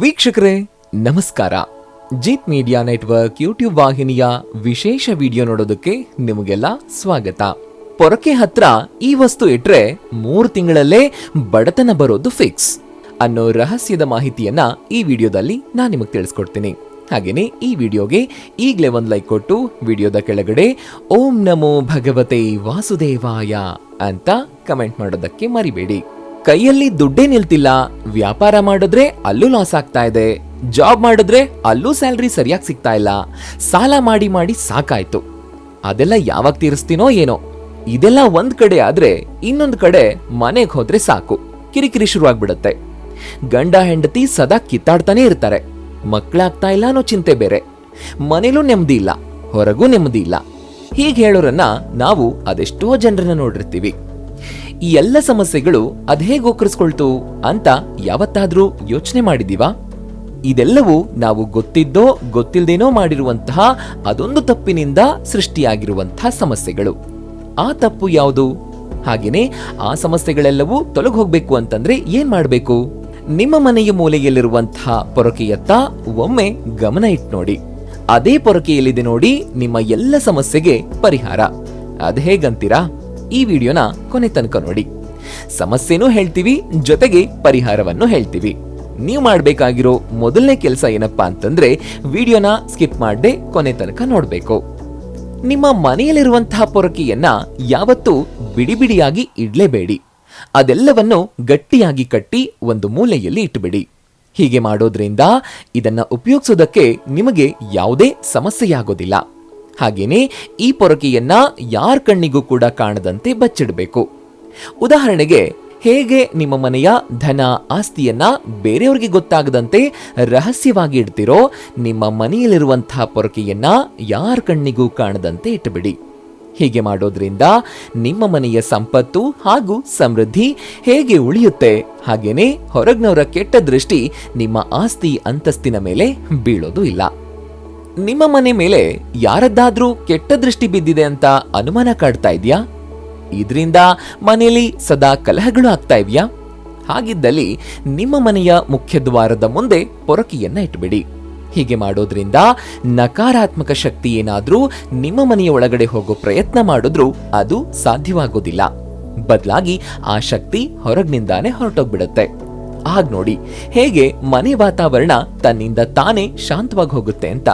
ವೀಕ್ಷಕರೇ, ನಮಸ್ಕಾರ. Jeet media network YouTube ವಾಹಿನಿಯ ವಿಶೇಷ ವಿಡಿಯೋ ನೋಡೋದಕ್ಕೆ ನಿಮಗೆಲ್ಲ ಸ್ವಾಗತ. ಪೊರಕೆ ಹತ್ರ ಈ ವಸ್ತು ಇಟ್ರೆ ಮೂರು ತಿಂಗಳಲ್ಲೇ ಬಡತನ ಬರೋದು ಫಿಕ್ಸ್. ಅನ್ನೋ ರಹಸ್ಯದ ಮಾಹಿತಿಯನ್ನ ಈ ವಿಡಿಯೋದಲ್ಲಿ ನಾನು ನಿಮಗೆ ತಿಳಿಸ್ಕೊಡ್ತೀನಿ. ಹಾಗೇನೆ ಈ ವಿಡಿಯೋಗೆ ಈಗಲೇ ಒಂದು ಲೈಕ್ ಕೊಟ್ಟು ವಿಡಿಯೋದ ಕೆಳಗಡೆ ಓಂ ನಮೋ ಭಗವತೆ ವಾಸುದೇವಾಯ ಅಂತ ಕಮೆಂಟ್ ಮಾಡೋದಕ್ಕೆ ಮರಿಬೇಡಿ. ಕೈಯಲ್ಲಿ ದುಡ್ಡೇ ನಿಲ್ತಿಲ್ಲ, ವ್ಯಾಪಾರ ಮಾಡಿದ್ರೆ ಅಲ್ಲೂ ಲಾಸ್ ಆಗ್ತಾ ಇದೆ ಜಾಬ್ ಮಾಡಿದ್ರೆ ಅಲ್ಲೂ ಸ್ಯಾಲ್ರಿ ಸರಿಯಾಗಿ ಸಿಗ್ತಾ ಇಲ್ಲ, ಸಾಲ ಮಾಡಿ ಮಾಡಿ ಸಾಕಾಯ್ತು. ಅದೆಲ್ಲ ಯಾವಾಗ ತೀರಿಸ್ತೀನೋ ಏನೋ. ಇದೆಲ್ಲ ಒಂದ್ ಕಡೆ ಆದ್ರೆ ಇನ್ನೊಂದ್ ಕಡೆ ಮನೆಗೆ ಹೋದ್ರೆ ಸಾಕು, ಕಿರಿಕಿರಿ ಶುರುವಾಗ್ಬಿಡುತ್ತೆ. ಗಂಡ ಹೆಂಡತಿ ಸದಾ ಕಿತ್ತಾಡ್ತಾನೆ ಇರ್ತಾರೆ. ಮಕ್ಕಳಾಗ್ತಾ ಇಲ್ಲ ಅನ್ನೋ ಚಿಂತೆ ಬೇರೆ. ಮನೇಲೂ ನೆಮ್ಮದಿ ಇಲ್ಲ, ಹೊರಗೂ ನೆಮ್ಮದಿ ಇಲ್ಲ. ಹೀಗೆ ಹೇಳೋರನ್ನ ನಾವು ಅದೆಷ್ಟೋ ಜನರನ್ನ ನೋಡಿರ್ತೀವಿ. ಈ ಎಲ್ಲ ಸಮಸ್ಯೆಗಳು ಅದೇ ಗೋಕರಿಸ್ಕೊಳ್ತು ಅಂತ ಯಾವತ್ತಾದ್ರೂ ಯೋಚನೆ ಮಾಡಿದೀವಾ ಇದೆಲ್ಲವೂ ನಾವು ಗೊತ್ತಿದ್ದೋ ಗೊತ್ತಿಲ್ದೇನೋ ಮಾಡಿರುವಂತಹ ಅದೊಂದು ತಪ್ಪಿನಿಂದ ಸೃಷ್ಟಿಯಾಗಿರುವಂತಹ ಸಮಸ್ಯೆಗಳು. ಆ ತಪ್ಪು ಯಾವುದು? ಹಾಗೇನೆ ಆ ಸಮಸ್ಯೆಗಳೆಲ್ಲವೂ ತೊಲಗಿ ಹೋಗ್ಬೇಕು ಅಂತಂದ್ರೆ ಏನ್ ಮಾಡಬೇಕು? ನಿಮ್ಮ ಮನೆಯ ಮೂಲೆಯಲ್ಲಿರುವಂತಹ ಪೊರಕೆಯತ್ತ ಒಮ್ಮೆ ಗಮನ ಇಟ್ಟು ನೋಡಿ. ಅದೇ ಪೊರಕೆಯಲ್ಲಿದೆ ನೋಡಿ ನಿಮ್ಮ ಎಲ್ಲ ಸಮಸ್ಯೆಗೆ ಪರಿಹಾರ. ಅದ್ ಹೇಗಂತೀರಾ? ಈ ವಿಡಿಯೋನ ಕೊನೆ ತನಕ ನೋಡಿ. ಸಮಸ್ಯೆನೂ ಹೇಳ್ತೀವಿ, ಜೊತೆಗೆ ಪರಿಹಾರವನ್ನು ಹೇಳ್ತೀವಿ. ನೀವು ಮಾಡಬೇಕಾಗಿರೋ ಮೊದಲನೇ ಕೆಲಸ ಏನಪ್ಪಾ ಅಂತಂದ್ರೆ, ವಿಡಿಯೋನ ಸ್ಕಿಪ್ ಮಾಡದೆ ಕೊನೆ ತನಕ ನೋಡಬೇಕು. ನಿಮ್ಮ ಮನೆಯಲ್ಲಿರುವಂತಹ ಪೊರಕೆಯನ್ನ ಯಾವತ್ತೂ ಬಿಡಿ ಬಿಡಿಯಾಗಿ ಇಡ್ಲೇಬೇಡಿ. ಅದೆಲ್ಲವನ್ನು ಗಟ್ಟಿಯಾಗಿ ಕಟ್ಟಿ ಒಂದು ಮೂಲೆಯಲ್ಲಿ ಇಟ್ಟುಬಿಡಿ. ಹೀಗೆ ಮಾಡೋದ್ರಿಂದ ಇದನ್ನ ಉಪಯೋಗಿಸೋದಕ್ಕೆ ನಿಮಗೆ ಯಾವುದೇ ಸಮಸ್ಯೆಯಾಗೋದಿಲ್ಲ. ಹಾಗೇನೆ ಈ ಪೊರಕೆಯನ್ನ ಯಾರ ಕಣ್ಣಿಗೂ ಕೂಡ ಕಾಣದಂತೆ ಬಚ್ಚಿಡಬೇಕು. ಉದಾಹರಣೆಗೆ, ಹೇಗೆ ನಿಮ್ಮ ಮನೆಯ ಧನ ಆಸ್ತಿಯನ್ನ ಬೇರೆಯವರಿಗೆ ಗೊತ್ತಾಗದಂತೆ ರಹಸ್ಯವಾಗಿ ಇಡ್ತಿರೋ, ನಿಮ್ಮ ಮನೆಯಲ್ಲಿರುವಂತಹ ಪೊರಕೆಯನ್ನ ಯಾರ ಕಣ್ಣಿಗೂ ಕಾಣದಂತೆ ಇಟ್ಟುಬಿಡಿ ಹೀಗೆ ಮಾಡೋದ್ರಿಂದ ನಿಮ್ಮ ಮನೆಯ ಸಂಪತ್ತು ಹಾಗೂ ಸಮೃದ್ಧಿ ಹೇಗೆ ಉಳಿಯುತ್ತೆ, ಹಾಗೇನೆ ಹೊರಗ್ನವರ ಕೆಟ್ಟ ದೃಷ್ಟಿ ನಿಮ್ಮ ಆಸ್ತಿ ಅಂತಸ್ತಿನ ಮೇಲೆ ಬೀಳೋದು ಇಲ್ಲ. ನಿಮ್ಮ ಮನೆ ಮೇಲೆ ಯಾರದ್ದಾದ್ರೂ ಕೆಟ್ಟ ದೃಷ್ಟಿ ಬಿದ್ದಿದೆ ಅಂತ ಅನುಮಾನ ಕಾಡ್ತಾ ಇದೆಯಾ? ಇದರಿಂದ ಮನೆಯಲ್ಲಿ ಸದಾ ಕಲಹಗಳು ಆಗ್ತಾ ಇವ್ಯಾ ಹಾಗಿದ್ದಲ್ಲಿ ನಿಮ್ಮ ಮನೆಯ ಮುಖ್ಯ ದ್ವಾರದ ಮುಂದೆ ಪೊರಕಿಯನ್ನ ಇಟ್ಬಿಡಿ. ಹೀಗೆ ಮಾಡೋದ್ರಿಂದ ನಕಾರಾತ್ಮಕ ಶಕ್ತಿ ಏನಾದ್ರೂ ನಿಮ್ಮ ಮನೆಯ ಒಳಗಡೆ ಹೋಗೋ ಪ್ರಯತ್ನ ಮಾಡಿದ್ರೂ ಅದು ಸಾಧ್ಯವಾಗೋದಿಲ್ಲ. ಬದಲಾಗಿ ಆ ಶಕ್ತಿ ಹೊರಗಿನಿಂದಾನೇ ಹೊರಟೋಗ್ಬಿಡುತ್ತೆ. ಆಗ ನೋಡಿ, ಹೇಗೆ ಮನೆ ವಾತಾವರಣ ತನ್ನಿಂದ ತಾನೇ ಶಾಂತವಾಗಿ ಹೋಗುತ್ತೆ ಅಂತ.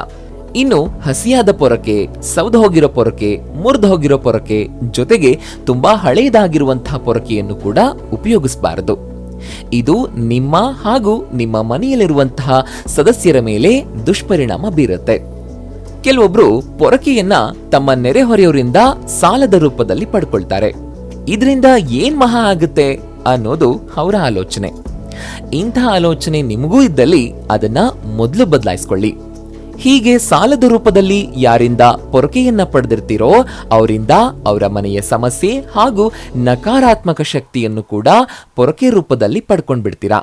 ಇನ್ನು ಹಸಿಯಾದ ಪೊರಕೆ ಸೌದ ಹೋಗಿರೋ ಪೊರಕೆ, ಮುರಿದು ಹೋಗಿರೋ ಪೊರಕೆ ಜೊತೆಗೆ ತುಂಬಾ ಹಳೆಯದಾಗಿರುವಂತಹ ಪೊರಕೆಯನ್ನು ಕೂಡ ಉಪಯೋಗಿಸಬಾರದು. ಇದು ನಿಮ್ಮ ಹಾಗೂ ನಿಮ್ಮ ಮನೆಯಲ್ಲಿರುವಂತಹ ಸದಸ್ಯರ ಮೇಲೆ ದುಷ್ಪರಿಣಾಮ ಬೀರುತ್ತೆ. ಕೆಲವೊಬ್ರು ಪೊರಕೆಯನ್ನ ತಮ್ಮ ನೆರೆಹೊರೆಯವರಿಂದ ಸಾಲದ ರೂಪದಲ್ಲಿ ಪಡ್ಕೊಳ್ತಾರೆ. ಇದರಿಂದ ಏನ್ ಮಹಾ ಆಗುತ್ತೆ ಅನ್ನೋದು ಅವರ ಆಲೋಚನೆ. ಇಂತಹ ಆಲೋಚನೆ ನಿಮಗೂ ಇದ್ದಲ್ಲಿ ಅದನ್ನ ಮೊದಲು ಬದಲಾಯಿಸ್ಕೊಳ್ಳಿ. ಹೀಗೆ ಸಾಲದ ರೂಪದಲ್ಲಿ ಯಾರಿಂದ ಪೊರಕೆಯನ್ನ ಪಡೆದಿರ್ತೀರೋ ಅವರಿಂದ ಅವರ ಮನೆಯ ಸಮಸ್ಯೆ ಹಾಗೂ ನಕಾರಾತ್ಮಕ ಶಕ್ತಿಯನ್ನು ಕೂಡ ಪೊರಕೆ ರೂಪದಲ್ಲಿ ಪಡ್ಕೊಂಡ್ಬಿಡ್ತೀರಾ?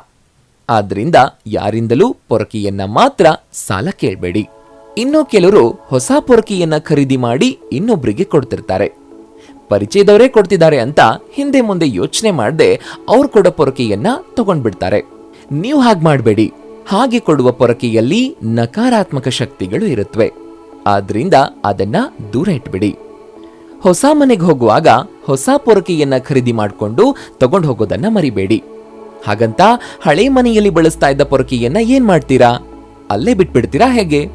ಆದ್ರಿಂದ ಯಾರಿಂದಲೂ ಪೊರಕೆಯನ್ನ ಮಾತ್ರ ಸಾಲ ಕೇಳಬೇಡಿ. ಇನ್ನು ಕೆಲವರು ಹೊಸ ಪೊರಕೆಯನ್ನ ಖರೀದಿ ಮಾಡಿ ಇನ್ನೊಬ್ಬರಿಗೆ ಕೊಡ್ತಿರ್ತಾರೆ. ಪರಿಚಯದವರೇ ಕೊಡ್ತಿದ್ದಾರೆ ಅಂತ ಹಿಂದೆ ಮುಂದೆ ಯೋಚನೆ ಮಾಡದೆ ಅವ್ರು ಕೊಡೋ ಪೊರಕೆಯನ್ನ ತಗೊಂಡ್ಬಿಡ್ತಾರೆ. ನೀವು ಹಾಗೆ ಮಾಡಬೇಡಿ. ಹಾಗೆ ಕೊಡುವ ಪೊರಕೆಯಲ್ಲಿ ನಕಾರಾತ್ಮಕ ಶಕ್ತಿಗಳು ಇರುತ್ತವೆ ಆದ್ರಿಂದ ಅದನ್ನ ದೂರ ಇಟ್ಬಿಡಿ. ಹೊಸ ಮನೆಗೆ ಹೋಗುವಾಗ ಹೊಸ ಪೊರಕೆಯನ್ನ ಖರೀದಿ ಮಾಡಿಕೊಂಡು ತಗೊಂಡು ಹೋಗೋದನ್ನ ಮರಿಬೇಡಿ. ಹಾಗಂತ ಹಳೆ ಮನೆಯಲ್ಲಿ ಬಳಸ್ತಾ ಇದ್ದ ಪೊರಕೆಯನ್ನ ಏನ್ ಮಾಡ್ತೀರಾ? ಅಲ್ಲೇ ಬಿಟ್ಬಿಡ್ತೀರಾ ಹೇಗೆ?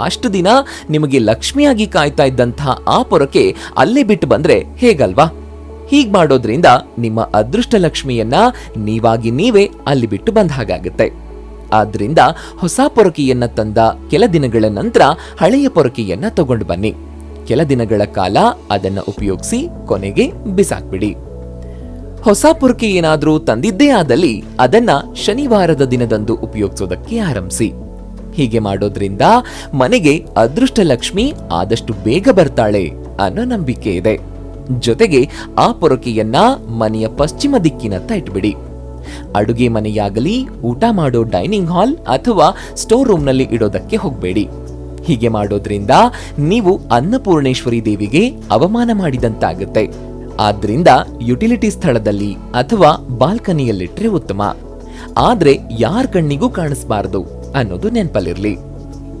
ಅಷ್ಟು ದಿನ ನಿಮಗೆ ಲಕ್ಷ್ಮಿಯಾಗಿ ಕಾಯ್ತಾ ಇದ್ದಂಥ ಆ ಪೊರಕೆ ಅಲ್ಲೇ ಬಿಟ್ಟು ಬಂದ್ರೆ ಹೇಗಲ್ವಾ? ಹೀಗ್ ಮಾಡೋದ್ರಿಂದ ನಿಮ್ಮ ಅದೃಷ್ಟ ಲಕ್ಷ್ಮಿಯನ್ನ ನೀವಾಗಿ ನೀವೇ ಅಲ್ಲಿ ಬಿಟ್ಟು ಬಂದ ಹಾಗಾಗುತ್ತೆ. ಆದ್ರಿಂದ ಹೊಸ ಪೊರಕೆಯನ್ನ ತಂದ ಕೆಲ ದಿನಗಳ ನಂತರ ಹಳೆಯ ಪೊರಕೆಯನ್ನ ತಗೊಂಡು ಬನ್ನಿ. ಕೆಲ ದಿನಗಳ ಕಾಲ ಅದನ್ನ ಉಪಯೋಗಿಸಿ ಕೊನೆಗೆ ಬಿಸಾಕ್ಬಿಡಿ. ಹೊಸ ಪೊರಕೆ ಏನಾದರೂ ತಂದಿದ್ದೇ ಆದಲ್ಲಿ ಅದನ್ನ ಶನಿವಾರದ ದಿನದಂದು ಉಪಯೋಗಿಸೋದಕ್ಕೆ ಆರಂಭಿಸಿ. ಹೀಗೆ ಮಾಡೋದ್ರಿಂದ ಮನೆಗೆ ಅದೃಷ್ಟ ಲಕ್ಷ್ಮಿ ಆದಷ್ಟು ಬೇಗ ಬರ್ತಾಳೆ ಅನ್ನೋ ನಂಬಿಕೆ ಇದೆ. ಜೊತೆಗೆ ಆ ಪೊರಕೆಯನ್ನ ಮನೆಯ ಪಶ್ಚಿಮ ದಿಕ್ಕಿನತ್ತ ಇಟ್ಬಿಡಿ. ಅಡುಗೆ ಮನೆಯಾಗಲಿ, ಊಟ ಮಾಡೋ ಡೈನಿಂಗ್ ಹಾಲ್ ಅಥವಾ ಸ್ಟೋರ್ ರೂಮ್ನಲ್ಲಿ ಇಡೋದಕ್ಕೆ ಹೋಗಬೇಡಿ. ಹೀಗೆ ಮಾಡೋದ್ರಿಂದ ನೀವು ಅನ್ನಪೂರ್ಣೇಶ್ವರಿ ದೇವಿಗೆ ಅವಮಾನ ಮಾಡಿದಂತಾಗುತ್ತೆ. ಆದ್ರಿಂದ ಯುಟಿಲಿಟಿ ಸ್ಥಳದಲ್ಲಿ ಅಥವಾ ಬಾಲ್ಕನಿಯಲ್ಲಿಟ್ಟರೆ ಉತ್ತಮ. ಆದ್ರೆ ಯಾರ ಕಣ್ಣಿಗೂ ಕಾಣಿಸಬಾರದು ಅನ್ನೋದು ನೆನ್ಪಲ್ಲಿರ್ಲಿ.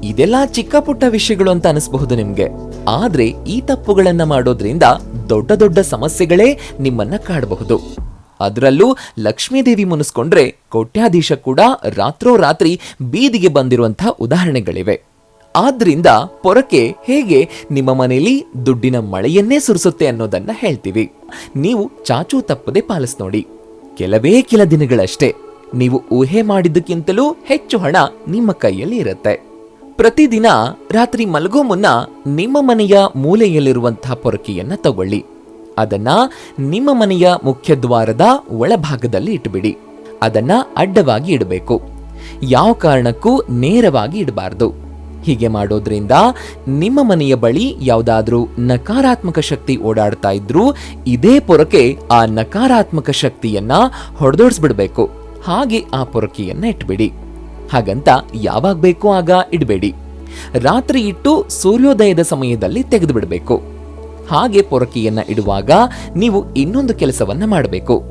ಇದೆಲ್ಲ ಚಿಕ್ಕ ಪುಟ್ಟ ವಿಷಯಗಳು ಅಂತ ಅನಿಸಬಹುದು ನಿಮ್ಗೆ. ಆದ್ರೆ ಈ ತಪ್ಪುಗಳನ್ನ ಮಾಡೋದ್ರಿಂದ ದೊಡ್ಡ ದೊಡ್ಡ ಸಮಸ್ಯೆಗಳೇ ನಿಮ್ಮನ್ನ ಕಾಡಬಹುದು. ಅದರಲ್ಲೂ ಲಕ್ಷ್ಮೀದೇವಿ ಮುನಿಸ್ಕೊಂಡ್ರೆ ಕೋಟ್ಯಾಧೀಶ ಕೂಡ ರಾತ್ರೋರಾತ್ರಿ ಬೀದಿಗೆ ಬಂದಿರುವಂತಹ ಉದಾಹರಣೆಗಳಿವೆ. ಆದ್ರಿಂದ ಪೊರಕೆ ಹೇಗೆ ನಿಮ್ಮ ಮನೆಯಲ್ಲಿ ದುಡ್ಡಿನ ಮಳೆಯನ್ನೇ ಸುರಿಸುತ್ತೆ ಅನ್ನೋದನ್ನ ಹೇಳ್ತೀವಿ. ನೀವು ಚಾಚು ತಪ್ಪದೆ ಪಾಲಿಸ್ ನೋಡಿ. ಕೆಲವೇ ಕೆಲ ದಿನಗಳಷ್ಟೇ ನೀವು ಊಹೆ ಮಾಡಿದ್ದಕ್ಕಿಂತಲೂ ಹೆಚ್ಚು ಹಣ ನಿಮ್ಮ ಕೈಯಲ್ಲಿ ಇರುತ್ತೆ. ಪ್ರತಿದಿನ ರಾತ್ರಿ ಮಲಗೋ ಮುನ್ನ ನಿಮ್ಮ ಮನೆಯ ಮೂಲೆಯಲ್ಲಿರುವಂತಹ ಪೊರಕೆಯನ್ನ ತಗೊಳ್ಳಿ. ಅದನ್ನ ನಿಮ್ಮ ಮನೆಯ ಮುಖ್ಯ ದ್ವಾರದ ಒಳಭಾಗದಲ್ಲಿ ಇಟ್ಬಿಡಿ. ಅದನ್ನ ಅಡ್ಡವಾಗಿ ಇಡಬೇಕು. ಯಾವ ಕಾರಣಕ್ಕೂ ನೇರವಾಗಿ ಇಡಬಾರ್ದು. ಹೀಗೆ ಮಾಡೋದ್ರಿಂದ ನಿಮ್ಮ ಮನೆಯ ಬಳಿ ಯಾವುದಾದ್ರೂ ನಕಾರಾತ್ಮಕ ಶಕ್ತಿ ಓಡಾಡ್ತಾ ಇದ್ರೂ ಇದೇ ಪೊರಕೆ ಆ ನಕಾರಾತ್ಮಕ ಶಕ್ತಿಯನ್ನ ಹೊಡೆದೋಡಿಸ್ಬಿಡ್ಬೇಕು. ಹಾಗೆ ಆ ಪೊರಕೆಯನ್ನ ಇಟ್ಬಿಡಿ. ಹಾಗಂತ ಯಾವಾಗ ಬೇಕೋ ಆಗ ಇಡಬೇಡಿ. ರಾತ್ರಿ ಇಟ್ಟು ಸೂರ್ಯೋದಯದ ಸಮಯದಲ್ಲಿ ತೆಗೆದು ಬಿಡಬೇಕು ಹಾಗೆ ಪೊರಕೆಯನ್ನ ಇಡುವಾಗ ನೀವು ಇನ್ನೊಂದು ಕೆಲಸವನ್ನ ಮಾಡಬೇಕು.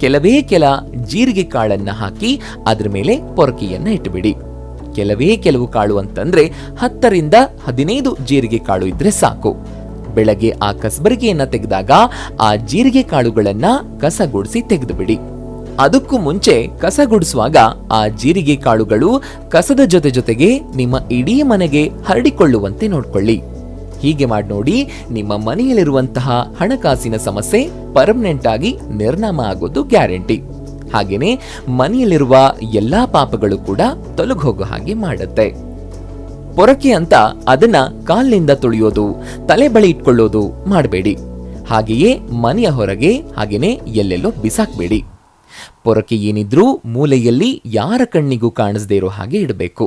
ಕೆಲವೇ ಕೆಲ ಜೀರಿಗೆ ಕಾಳನ್ನ ಹಾಕಿ ಅದರ ಮೇಲೆ ಪೊರಕೆಯನ್ನ ಇಟ್ಟುಬಿಡಿ. ಕೆಲವೇ ಕೆಲವು ಕಾಳು ಅಂತಂದ್ರೆ ಹತ್ತರಿಂದ ಹದಿನೈದು ಜೀರಿಗೆ ಕಾಳು ಇದ್ರೆ ಸಾಕು. ಬೆಳಗ್ಗೆ ಆ ಕಸಬರಿಗೆಯನ್ನ ತೆಗೆದಾಗ ಆ ಜೀರಿಗೆ ಕಾಳುಗಳನ್ನ ಕಸಗೂಡಿಸಿ ತೆಗೆದು ಬಿಡಿ ಅದಕ್ಕೂ ಮುಂಚೆ ಕಸ ಗುಡಿಸುವಾಗ ಆ ಜೀರಿಗೆ ಕಾಳುಗಳು ಕಸದ ಜೊತೆ ಜೊತೆಗೆ ನಿಮ್ಮ ಇಡೀ ಮನೆಗೆ ಹರಡಿಕೊಳ್ಳುವಂತೆ ನೋಡ್ಕೊಳ್ಳಿ. ಹೀಗೆ ಮಾಡಿ ನೋಡಿ, ನಿಮ್ಮ ಮನೆಯಲ್ಲಿರುವಂತಹ ಹಣಕಾಸಿನ ಸಮಸ್ಯೆ ಪರ್ಮನೆಂಟ್ ಆಗಿ ನಿರ್ನಾಮ ಆಗೋದು ಗ್ಯಾರಂಟಿ ಹಾಗೇನೆ, ಮನೆಯಲ್ಲಿರುವ ಎಲ್ಲಾ ಪಾಪಗಳು ಕೂಡ ತೊಲಗೋಗೋ ಹಾಗೆ ಮಾಡುತ್ತೆ. ಪೊರಕೆ ಅಂತ ಅದನ್ನ ಕಾಲಿನಿಂದ ತುಳಿಯೋದು, ತಲೆ ಬಳಿ ಇಟ್ಕೊಳ್ಳೋದು ಮಾಡಬೇಡಿ. ಹಾಗೆಯೇ ಮನೆಯ ಹೊರಗೆ, ಹಾಗೇನೆ ಎಲ್ಲೆಲ್ಲೋ ಬಿಸಾಕ್ಬೇಡಿ. ಪೊರಕೆ ಏನಿದ್ರೂ ಮೂಲೆಯಲ್ಲಿ ಯಾರ ಕಣ್ಣಿಗೂ ಕಾಣಿಸದೇ ಇರೋ ಹಾಗೆ ಇಡಬೇಕು.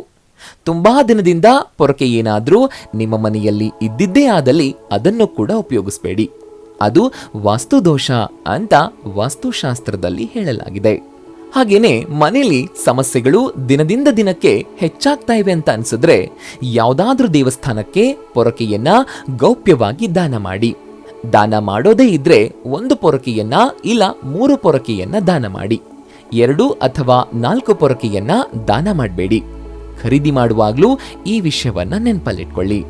ತುಂಬಾ ದಿನದಿಂದ ಪೊರಕೆ ಏನಾದರೂ ನಿಮ್ಮ ಮನೆಯಲ್ಲಿ ಇದ್ದಿದ್ದೇ ಆದಲ್ಲಿ ಅದನ್ನು ಕೂಡ ಉಪಯೋಗಿಸಬೇಡಿ. ಅದು ವಾಸ್ತುದೋಷ ಅಂತ ವಾಸ್ತುಶಾಸ್ತ್ರದಲ್ಲಿ ಹೇಳಲಾಗಿದೆ. ಹಾಗೇನೆ ಮನೆಯಲ್ಲಿ ಸಮಸ್ಯೆಗಳು ದಿನದಿಂದ ದಿನಕ್ಕೆ ಹೆಚ್ಚಾಗ್ತಾ ಇವೆ ಅಂತ ಅನ್ಸಿದ್ರೆ ಯಾವುದಾದ್ರೂ ದೇವಸ್ಥಾನಕ್ಕೆ ಪೊರಕೆಯನ್ನ ಗೌಪ್ಯವಾಗಿ ದಾನ ಮಾಡಿ. ದಾನ ಮಾಡೋದೇ ಇದ್ರೆ ಒಂದು ಪೊರಕೆಯನ್ನ ಇಲ್ಲ ಮೂರು ಪೊರಕೆಯನ್ನ ದಾನ ಮಾಡಿ. ಎರಡು ಅಥವಾ ನಾಲ್ಕು ಪೊರಕೆಯನ್ನ ದಾನ ಮಾಡಬೇಡಿ. ಖರೀದಿ ಮಾಡುವಾಗಲೂ ಈ ವಿಷಯವನ್ನು ನೆನಪಲ್ಲಿಟ್ಕೊಳ್ಳಿ.